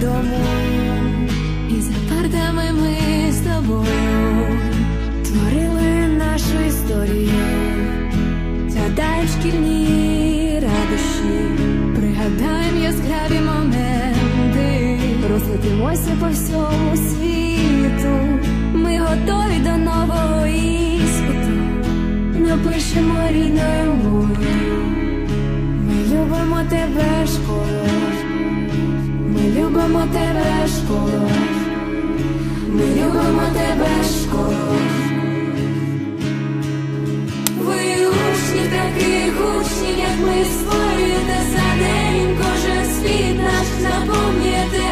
додому, і за партами ми з тобою творили нашу історію, згадаємо шкільні радощі, пригадаємо яскраві моменти, розлетимося по всьому світу. Ми готові до нового іспиту, напишемо рідною мовою. Ми любимо тебе, школо. Любимо тебе, школо. Ми любимо тебе, школо. Ви учні таких учнів, як ми створюєте за день кожен світ наш наповнюєте,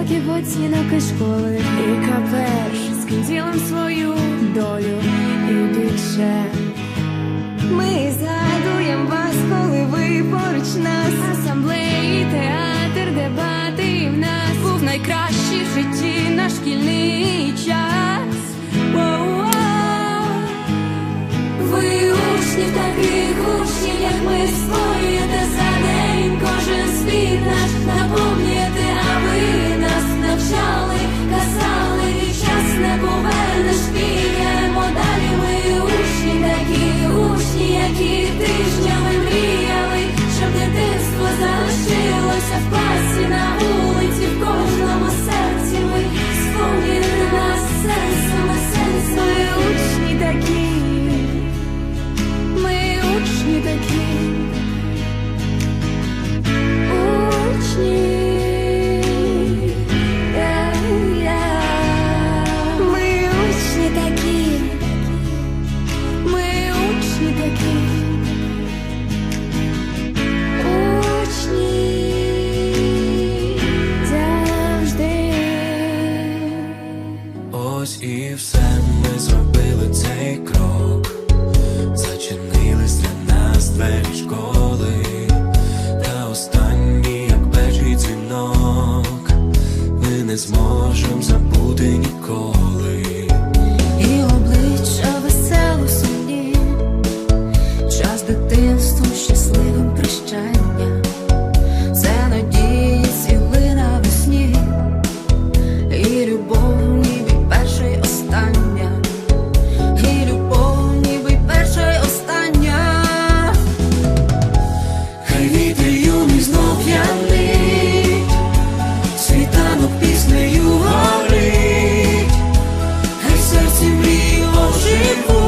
без уроків оцінок і школи. Яка перш з ким ділим свою долю і більше. Ми згадуємо вас, коли ви поруч нас. Асамблеї, театр, дебати в нас був найкращий в житті наш шкільний час. Ви учні таких учнів, як ми створюєте за класі на вулиці, кожному серці. Ви сповнюєте нас сенсами, сенсами учні такі. Ми учні такі, учні. Мрії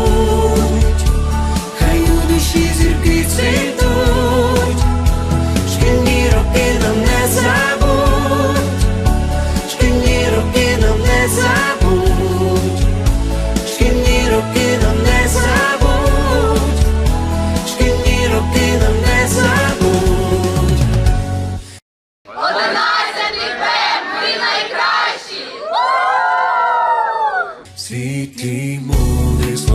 City Moon is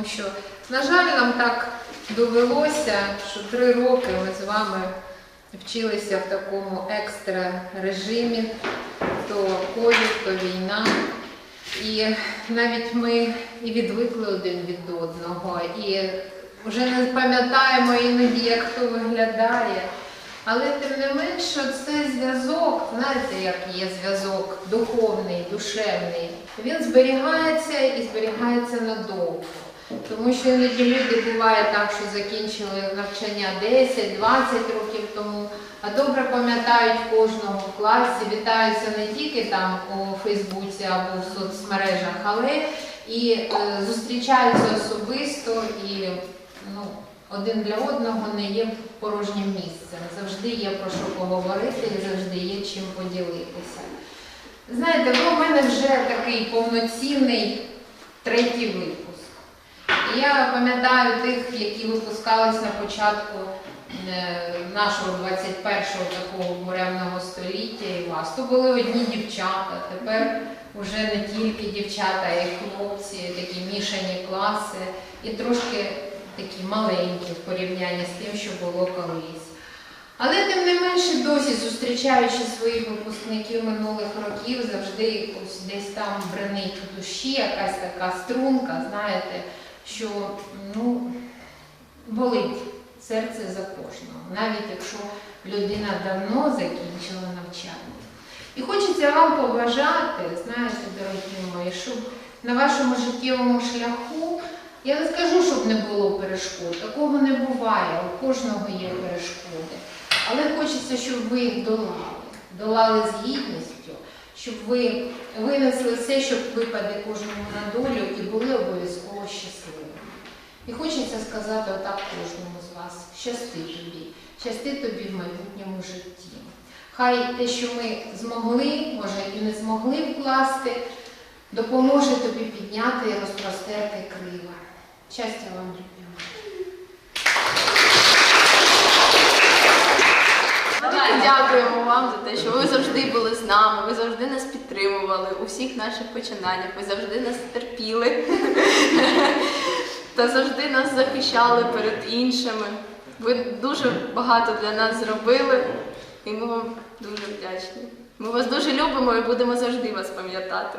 Тому що, на жаль, нам так довелося, що три роки ми з вами вчилися в такому екстра режимі, то ковід, то війна. І навіть ми і відвикли один від одного, і вже не пам'ятаємо іноді, як хто виглядає. Але тим не менше, цей зв'язок, знаєте, як є зв'язок духовний, душевний, він зберігається і зберігається надовго. Тому що іноді люди буває так, що закінчили навчання 10-20 років тому, а добре пам'ятають кожного в класі, вітаються не тільки там у Фейсбуці або в соцмережах, але і е, зустрічаються особисто і ну, один для одного не є порожнім місцем. Завжди є про що поговорити і завжди є чим поділитися. Знаєте, ви у мене вже такий повноцінний третій випуск. Я пам'ятаю тих, які випускались на початку е, нашого 21-го такого буремного століття і вас. То були одні дівчата, тепер вже не тільки дівчата, а й хлопці, такі мішані класи, і трошки такі маленькі в порівнянні з тим, що було колись. Але тим не менше досі зустрічаючи своїх випускників минулих років, завжди якось десь там бренить в душі якась така струнка, знаєте, що ну, болить серце за кожного, навіть якщо людина давно закінчила навчання. І хочеться вам побажати, знаєте, дорогі мої, щоб на вашому життєвому шляху, я не скажу, щоб не було перешкод, такого не буває, у кожного є перешкоди. Але хочеться, щоб ви їх долали, долали з гідністю, щоб ви винесли все, щоб випаде кожному на долю і були обов'язково щасливими. І хочеться сказати отак кожному з вас: щасти тобі, щасти тобі в майбутньому житті. Хай те, що ми змогли, може і не змогли вкласти, допоможе тобі підняти і розпростерти крила. Щастя вам, Дякуємо вам за те, що ви завжди були з нами, ви завжди нас підтримували у всіх наших починаннях, ви завжди нас терпіли та завжди нас захищали перед іншими. Ви дуже багато для нас зробили, і ми вам дуже вдячні. Ми вас дуже любимо і будемо завжди вас пам'ятати.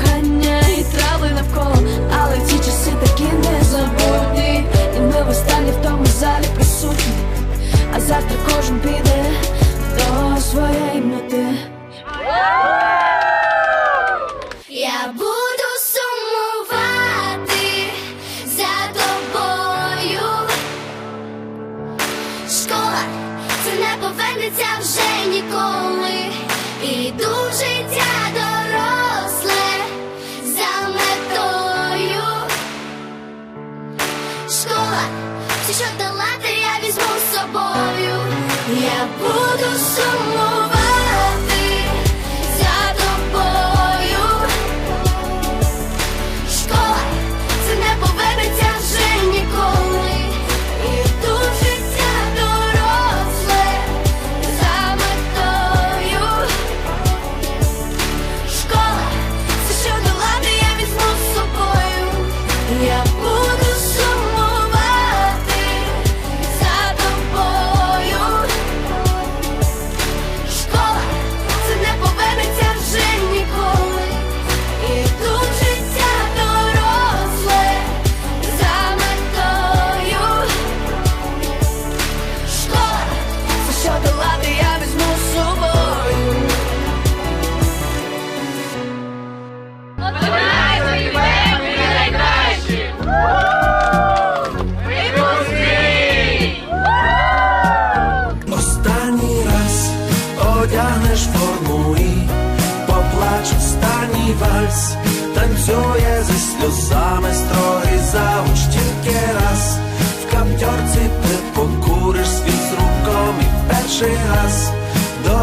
завтра кожен піде до своєї мети.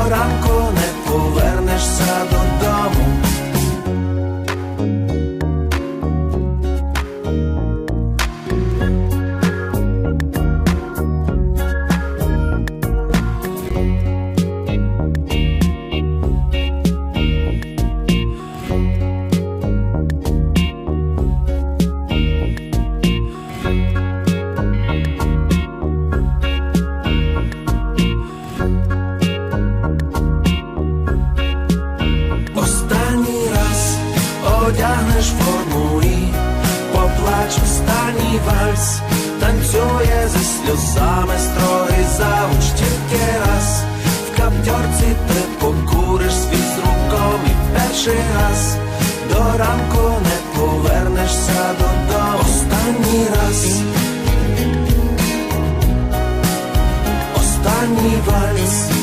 ранку не раз, до ранку не повернешся до останній раз, останній вальс.